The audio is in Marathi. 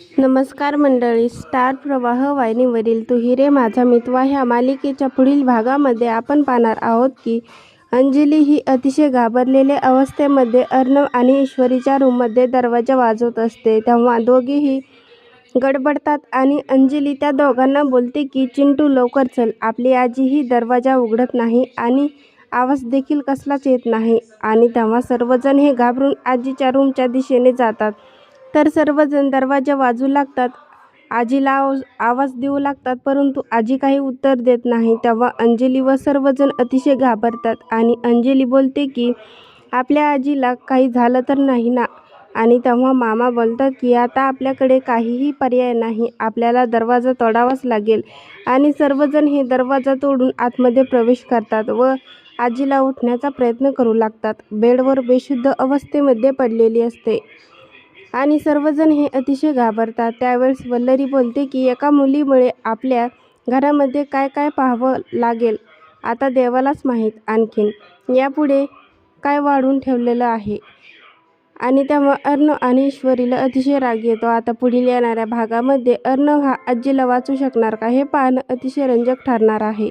नमस्कार मंडळी. स्टार प्रवाह वाहिनीवरील तू हिरे माझा मितवा. ह्या मालिकेच्या पुढील भागामध्ये आपण पाहणार आहोत की अंजली ही अतिशय घाबरलेल्या अवस्थेमध्ये अर्णव आणि ईश्वरीच्या रूममध्ये दरवाजा वाजवत असते. तेव्हा दोघेही गडबडतात आणि अंजली त्या दोघांना बोलते की चिंटू लवकर चल. आपली आजीही दरवाजा उघडत नाही आणि आवाज देखील कसलाच येत नाही. आणि तेव्हा सर्वजण हे घाबरून आजीच्या रूमच्या दिशेने जातात. तर सर्वजण दरवाजा वाजू लागतात. आजीला आव- आवाज देऊ लागतात परंतु आजी काही उत्तर देत नाही. तेव्हा अंजली व सर्वजण अतिशय घाबरतात आणि अंजली बोलते की आपल्या आजीला काही झालं तर नाही ना? आणि तेव्हा मामा बोलतात की आता आपल्याकडे काहीही पर्याय नाही. आपल्याला दरवाजा तोडावाच लागेल. आणि सर्वजण हे दरवाजा तोडून आतमध्ये प्रवेश करतात व आजीला उठण्याचा प्रयत्न करू लागतात. बेडवर बेशुद्ध अवस्थेमध्ये पडलेली असते. आणि सर्वजण हे अतिशय घाबरतात. त्यावेळेस वल्लरी बोलते की एका मुलीमुळे आपल्या घरामध्ये काय काय पाहावं लागेल? आता देवालाच माहीत आणखीन. यापुढे काय वाढून ठेवलेलं आहे? आणि त्यामुळे अर्णव आणि ईश्वरीला अतिशय राग येतो. आता पुढील येणाऱ्या भागामध्ये अर्णव हा आजीला वाचू शकणार का? हे पाहणं अतिशय रंजक ठरणार आहे.